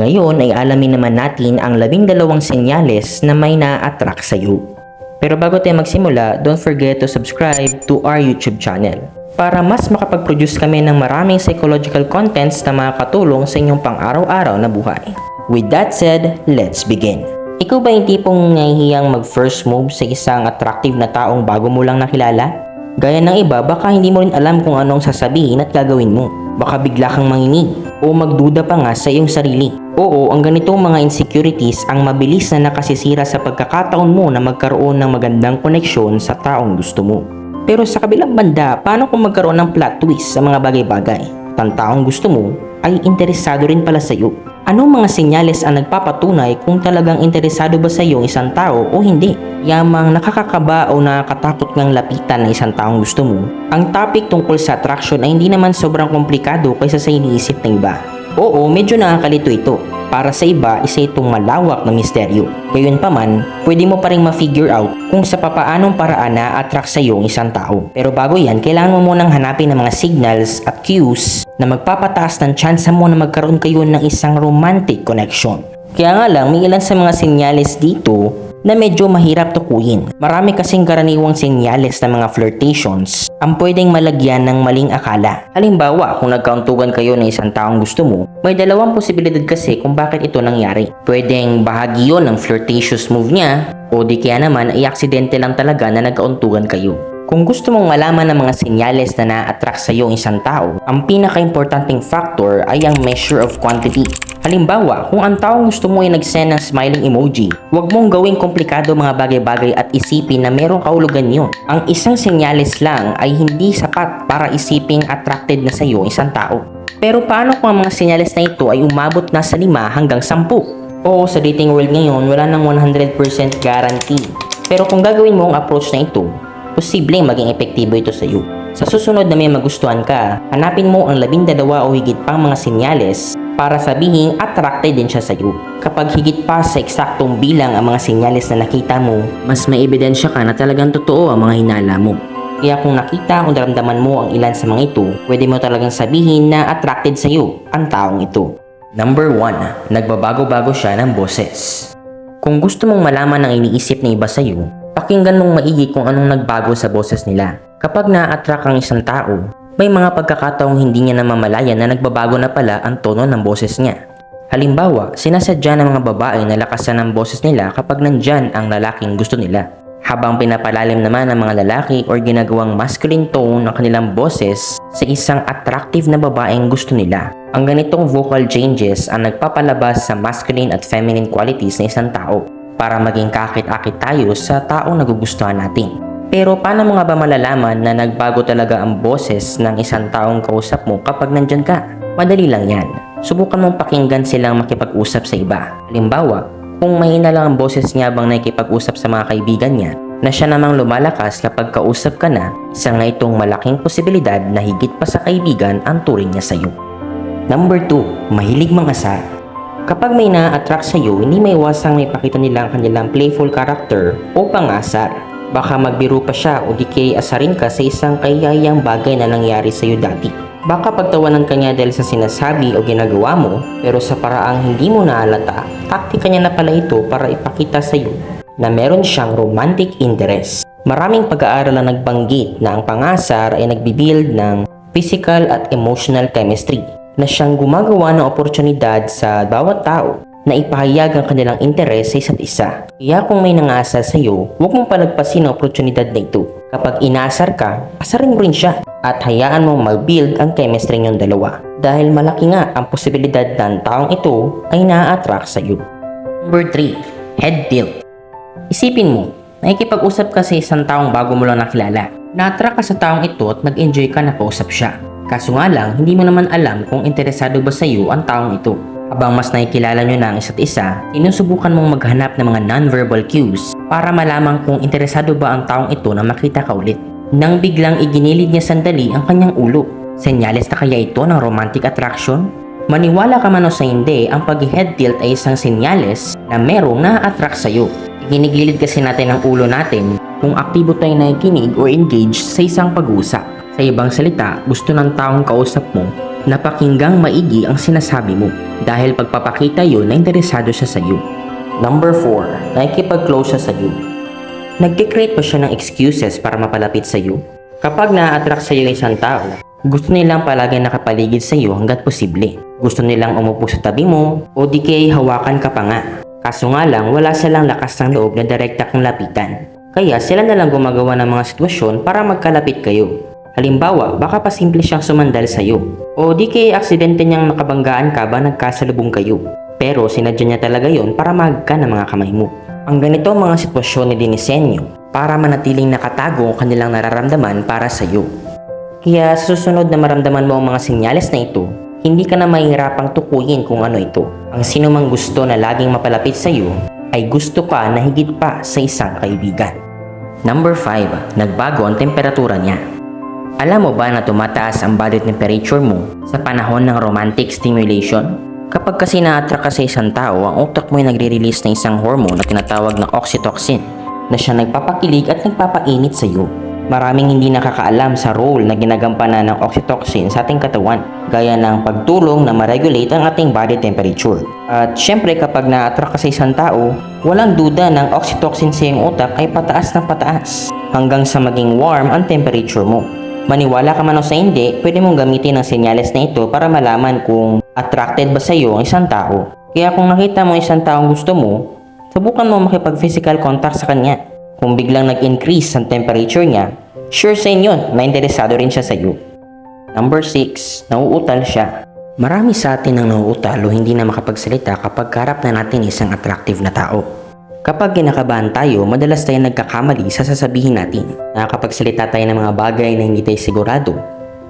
Ngayon ay alamin naman natin ang labing dalawang senyales na may na-attract sa'yo. Pero bago tayo magsimula, don't forget to subscribe to our YouTube channel para mas makapag-produce kami ng maraming psychological contents na makakatulong sa inyong pang-araw-araw na buhay. With that said, let's begin. Ikaw ba yung tipong nahihiyang mag-first move sa isang attractive na taong bago mo lang nakilala? Gaya ng iba, baka hindi mo rin alam kung anong sasabihin at gagawin mo. Baka bigla kang manginig o magduda pa nga sa iyong sarili. Oo, ang ganitong mga insecurities ang mabilis na nakasisira sa pagkakataon mo na magkaroon ng magandang koneksyon sa taong gusto mo. Pero sa kabilang banda, paano kung magkaroon ng plot twist sa mga bagay-bagay? At ang taong gusto mo ay interesado rin pala sa iyo. Anong mga senyales ang nagpapatunay kung talagang interesado ba sa iyo isang tao o hindi? Yamang nakakakaba o nakakatakot ngang lapitan ng isang taong gusto mo. Ang topic tungkol sa attraction ay hindi naman sobrang komplikado kaysa sa iniisip ng iba. Oo, medyo nakakalito ito. Para sa iba, isa itong malawak na misteryo. Gayunpaman, pwede mo pa rin ma-figure out kung sa papaanong paraan na-attract sa iyo ang isang tao. Pero bago yan, kailangan mo munang hanapin ng mga signals at cues na magpapataas ng tsansa mo na magkaroon kayo ng isang romantic connection. Kaya nga lang, may ilan sa mga senyales dito na medyo mahirap tukuyin. Marami kasing karaniwang senyales ng mga flirtations ang pwedeng malagyan ng maling akala. Halimbawa, kung nagkauntugan kayo ng isang taong gusto mo, may dalawang posibilidad kasi kung bakit ito nangyari. Pwedeng bahagi yon ng flirtatious move niya o di kaya naman ay aksidente lang talaga na nagkauntugan kayo. Kung gusto mong malaman ng mga senyales na na-attract sa iyo ang isang tao, ang pinaka-importanting factor ay ang measure of quantity. Halimbawa, kung ang taong gusto mo ay nag-send ng smiling emoji, huwag mong gawing komplikado mga bagay-bagay at isipin na merong kaulugan yun. Ang isang senyales lang ay hindi sapat para isiping attracted na sa iyo ang isang tao. Pero paano kung ang mga senyales na ito ay umabot na sa 5 hanggang 10? Oo, sa dating world ngayon, wala nang 100% guarantee. Pero kung gagawin mo ang approach na ito, posibleng maging epektibo ito sa iyo. Sa susunod na may magustuhan ka, hanapin mo ang labindalawa o higit pang mga senyales para sabihin attracted din siya sa iyo. Kapag higit pa sa eksaktong bilang ang mga senyales na nakita mo, mas may ebidensya ka na talagang totoo ang mga hinala mo. Kaya kung nakita o naramdaman mo ang ilan sa mga ito, pwede mo talagang sabihin na attracted sa iyo ang taong ito. Number 1. Nagbabago-bago siya ng boses. Kung gusto mong malaman ang iniisip ng iba sa iyo, pakinggan mong maigi kung anong nagbago sa boses nila. Kapag na-attract ang isang tao, may mga pagkakataong hindi niya namamalayan na nagbabago na pala ang tono ng boses niya. Halimbawa, sinasadya ng mga babae na lakasan ang boses nila kapag nandyan ang lalaking gusto nila. Habang pinapalalim naman ng mga lalaki or ginagawang masculine tone ng kanilang boses sa isang attractive na babaeng gusto nila. Ang ganitong vocal changes ang nagpapalabas sa masculine at feminine qualities ng isang tao para maging kakit-akit tayo sa taong nagugustuhan natin. Pero paano mo nga ba malalaman na nagbago talaga ang boses ng isang taong kausap mo kapag nandyan ka? Madali lang yan. Subukan mong pakinggan silang makipag-usap sa iba. Halimbawa, kung mahina lang ang boses niya bang nakikipag-usap sa mga kaibigan niya, na siya namang lumalakas kapag kausap ka na, isa nga itong malaking posibilidad na higit pa sa kaibigan ang turing niya sa iyo. Number 2, mahilig mangasar. Kapag may na-attract sa iyo, hindi may iwasang may pakita nila ang kanilang playful character o pangasar. Baka magbiro pa siya o di kay asarin ka sa isang kayayang bagay na nangyari sa iyo dati. Baka pagtawanan ka niya dahil sa sinasabi o ginagawa mo, pero sa paraang hindi mo naalata, taktika niya na pala ito para ipakita sa iyo na meron siyang romantic interest. Maraming pag-aaral ang nagbanggit na ang pangasar ay nagbibuild ng physical at emotional chemistry na siyang gumagawa ng oportunidad sa bawat tao na ipahayag ang kanilang interes sa isa't isa. Kaya kung may nangasar sa iyo, huwag mong palagpasin ang oportunidad na ito. Kapag inasar ka, asarin mo rin siya at hayaan mong mag-build ang chemistry niyong dalawa. Dahil malaki nga ang posibilidad ang taong ito ay na-attract sa iyo. Number 3. Head tilt. Isipin mo, nakikipag-usap ka sa isang taong bago mo lang nakilala. Na-attract ka sa taong ito at nag-enjoy ka na kausap siya. Kaso nga lang, hindi mo naman alam kung interesado ba sa iyo ang taong ito. Habang mas nakikilala nyo na ang isa't isa, sinusubukan mong maghanap ng mga non-verbal cues para malaman kung interesado ba ang taong ito na makita ka ulit. Nang biglang iginilid niya sandali ang kanyang ulo. Senyales na kaya ito ng romantic attraction? Maniwala ka man o sa hindi, ang pag-head tilt ay isang senyales na merong na-attract sa'yo. Ginigilid kasi natin ang ulo natin kung aktibo tayong nakikinig o engage sa isang pag-usap. Sa ibang salita, gusto ng taong kausap mo napakinggang maigi ang sinasabi mo dahil pagpapakita yun na interesado siya sa iyo. Number 4, nakikipag-close siya sa iyo. Nagkikreate pa siya ng excuses para mapalapit sa iyo. Kapag na-attract sa iyo isang tao, gusto nilang palagi nakapaligid sa iyo hanggat posible. Gusto nilang umupo sa tabi mo o di kaya hawakan ka pa nga. Kaso nga lang, wala silang lakas ng loob na direkta kang lapitan. Kaya sila na lang gumagawa ng mga sitwasyon para magkalapit kayo. Halimbawa, baka pa simple siyang sumandal sa iyo. O di kaya aksidente niyang makabanggaan ka ba nagkasalubong kayo. Pero sinadya niya talaga yon para magka ng mga kamay mo. Ang ganito mga sitwasyon ni dinisenyo para manatiling nakatago ang kanilang nararamdaman para sa iyo. Kaya sa susunod na maramdaman mo ang mga senyales na ito, hindi ka na mahihirapang tukuyin kung ano ito. Ang sino mang gusto na laging mapalapit sa iyo ay gusto ka na higit pa sa isang kaibigan. Number 5. Nagbago ang temperatura niya. Alam mo ba na tumataas ang body temperature mo sa panahon ng romantic stimulation? Kapag kasi na-attract ka sa isang tao, ang utak mo ay nagre-release ng isang hormone na tinatawag na oxytocin na siya nagpapakilig at nagpapainit sa iyo. Maraming hindi nakakaalam sa role na ginagampanan ng oxytocin sa ating katawan, gaya ng pagtulong na ma-regulate ang ating body temperature. At syempre kapag na-attract ka sa isang tao, walang duda ng oxytocin sa iyong utak ay pataas ng pataas hanggang sa maging warm ang temperature mo. Maniwala ka man o sa hindi, pwede mong gamitin ang senyales na ito para malaman kung attracted ba sa iyo ang isang tao. Kaya kung nakita mo isang taong gusto mo, subukan mo makipag-physical contact sa kanya. Kung biglang nag-increase ang temperature niya, sure sa inyo na interesado rin siya sa iyo. Number 6, nauutal siya. Marami sa atin ang nauutal o hindi na makapagsalita kapag karap na natin isang attractive na tao. Kapag kinakabahan tayo, madalas tayo nagkakamali sa sasabihin natin. Nakakapagsalita tayo ng mga bagay na hindi tayo sigurado.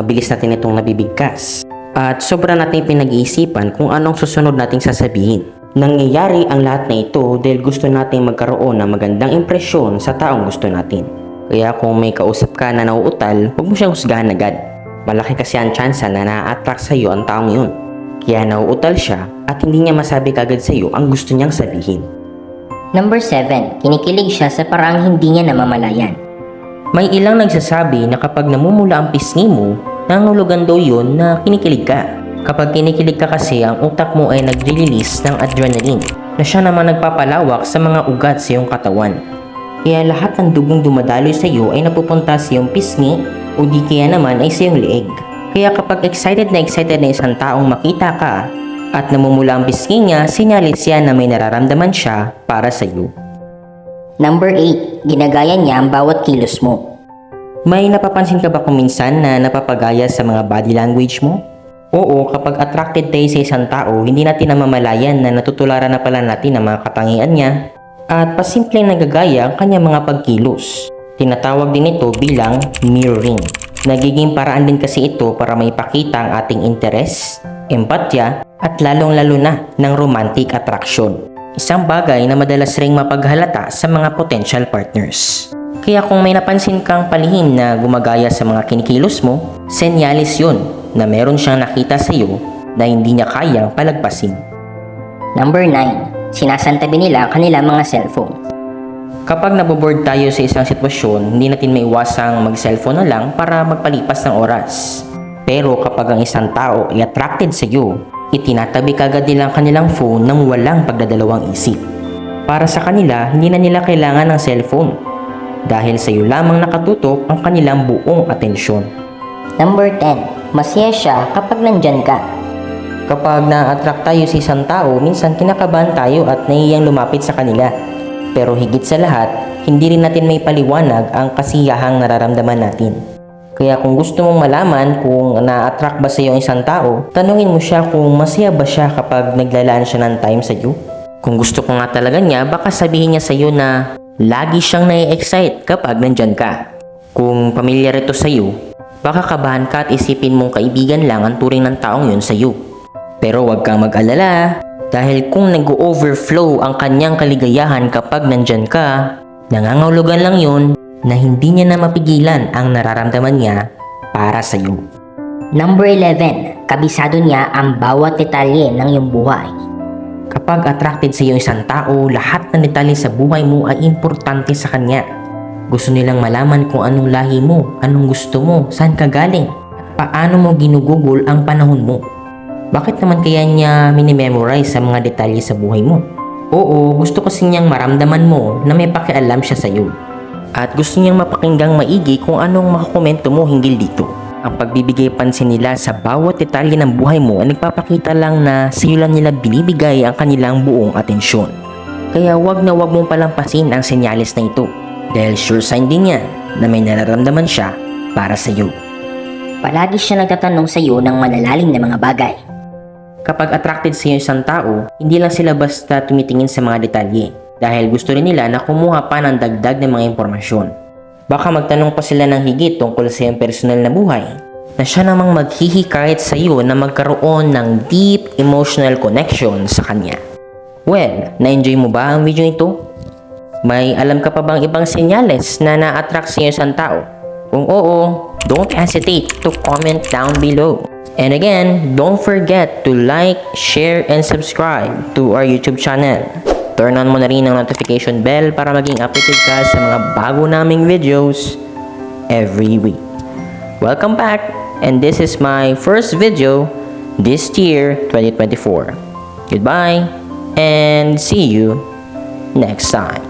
Mabilis natin itong nabibigkas. At sobra natin pinag-iisipan kung anong susunod nating sasabihin. Nangyayari ang lahat na ito dahil gusto nating magkaroon ng magandang impresyon sa taong gusto natin. Kaya kung may kausap ka na nauutal, huwag mo siyang husgahan agad. Malaki kasi ang tsansa na na-attract sa iyo ang taong yun. Kaya nauutal siya at hindi niya masabi kagad sa iyo ang gusto niyang sabihin. Number 7. Kinikilig siya sa paraang hindi niya namamalayan. May ilang nagsasabi na kapag namumula ang pisngi mo, nangulugan daw yun na kinikilig ka. Kapag kinikilig ka kasi, ang utak mo ay nagre-release ng adrenaline na siya naman nagpapalawak sa mga ugat sa iyong katawan. Kaya lahat ng dugong dumadaloy sa iyo ay napupunta sa iyong pisngi o di kaya naman ay sa iyong leeg. Kaya kapag excited na excited na isang taong makita ka at namumula ang pisngi niya, sinyalis yan na may nararamdaman siya para sa iyo. Number 8. Ginagaya niya ang bawat kilos mo. May napapansin ka ba kung minsan na napapagaya sa mga body language mo? Oo, kapag attracted tayo sa isang tao, hindi natin namamalayan na natutularan na pala natin ang mga katangian niya at pasimpleng nagagaya ang kanyang mga pagkilos. Tinatawag din ito bilang mirroring. Nagiging paraan din kasi ito para maipakita ang ating interes, empatya, at lalong-lalo na ng romantic attraction. Isang bagay na madalas ring mapaghalata sa mga potential partners. Kaya kung may napansin kang palihim na gumagaya sa mga kinikilos mo, senyalis yun na meron siyang nakita sa iyo na hindi niya kayang palagpasin. Number 9. Sinasantabi nila ang kanilang mga cellphone. Kapag naboboard tayo sa isang sitwasyon, hindi natin maiwasang mag-cellphone na lang para magpalipas ng oras. Pero kapag ang isang tao ay attracted sa iyo, itinatabi kagad nila ang kanilang phone nang walang pagdadalawang isip. Para sa kanila, hindi na nila kailangan ng cellphone dahil sa iyo lamang nakatutok ang kanilang buong atensyon. Number 10. Masaya siya kapag nandyan ka. Kapag na-attract tayo sa isang tao, minsan kinakabahan tayo at naiyang lumapit sa kanila. Pero higit sa lahat, hindi rin natin may paliwanag ang kasiyahang nararamdaman natin. Kaya kung gusto mong malaman kung na-attract ba sa iyo ang isang tao, tanungin mo siya kung masaya ba siya kapag naglalaan siya ng time sa iyo. Kung gusto ko nga talaga niya, baka sabihin niya sa iyo na lagi siyang nai-excite kapag nandyan ka. Kung pamilyar ito sa iyo, baka kabahan ka at isipin mong kaibigan lang ang turing ng taong yun sa iyo. Pero huwag kang mag-alala dahil kung nag-overflow ang kanyang kaligayahan kapag nandyan ka, nangangahulugan lang yun na hindi niya na mapigilan ang nararamdaman niya para sa iyo. Number 11. Kabisado niya ang bawat detalye ng iyong buhay. Kapag attracted sa iyo isang tao, lahat ng detalye sa buhay mo ay importante sa kanya. Gusto nilang malaman kung anong lahi mo, anong gusto mo, saan ka galing, at paano mo ginugugol ang panahon mo? Bakit naman kaya niya minimemorize sa mga detalye sa buhay mo? Oo, gusto kasi niyang maramdaman mo na may pakialam siya sa iyo. At gusto niyang mapakinggang maigi kung anong makakomento mo hinggil dito. Ang pagbibigay pansin nila sa bawat detalye ng buhay mo ay nagpapakita lang na sa iyo lang nila binibigay ang kanilang buong atensyon. Kaya wag na wag mong palampasin ang senyales na ito dahil sure sign din yan na may nararamdaman siya para sa iyo. Palagi siya nagtatanong sa iyo ng malalalim na mga bagay. Kapag attracted sa isang tao, hindi lang sila basta tumitingin sa mga detalye dahil gusto rin nila na kumuha pa ng dagdag ng mga impormasyon. Baka magtanong pa sila ng higit tungkol sa iyong personal na buhay na siya namang maghihikayat sa iyo na magkaroon ng deep emotional connection sa kanya. Well, na-enjoy mo ba ang video ito? May alam ka pa bang ibang senyales na na-attract sa isang tao? Kung oo, don't hesitate to comment down below. And again, don't forget to like, share, and subscribe to our YouTube channel. Turn on mo na rin ang notification bell para maging updated ka sa mga bago naming videos every week. Welcome back, and this is my first video this year 2024. Goodbye, and see you next time.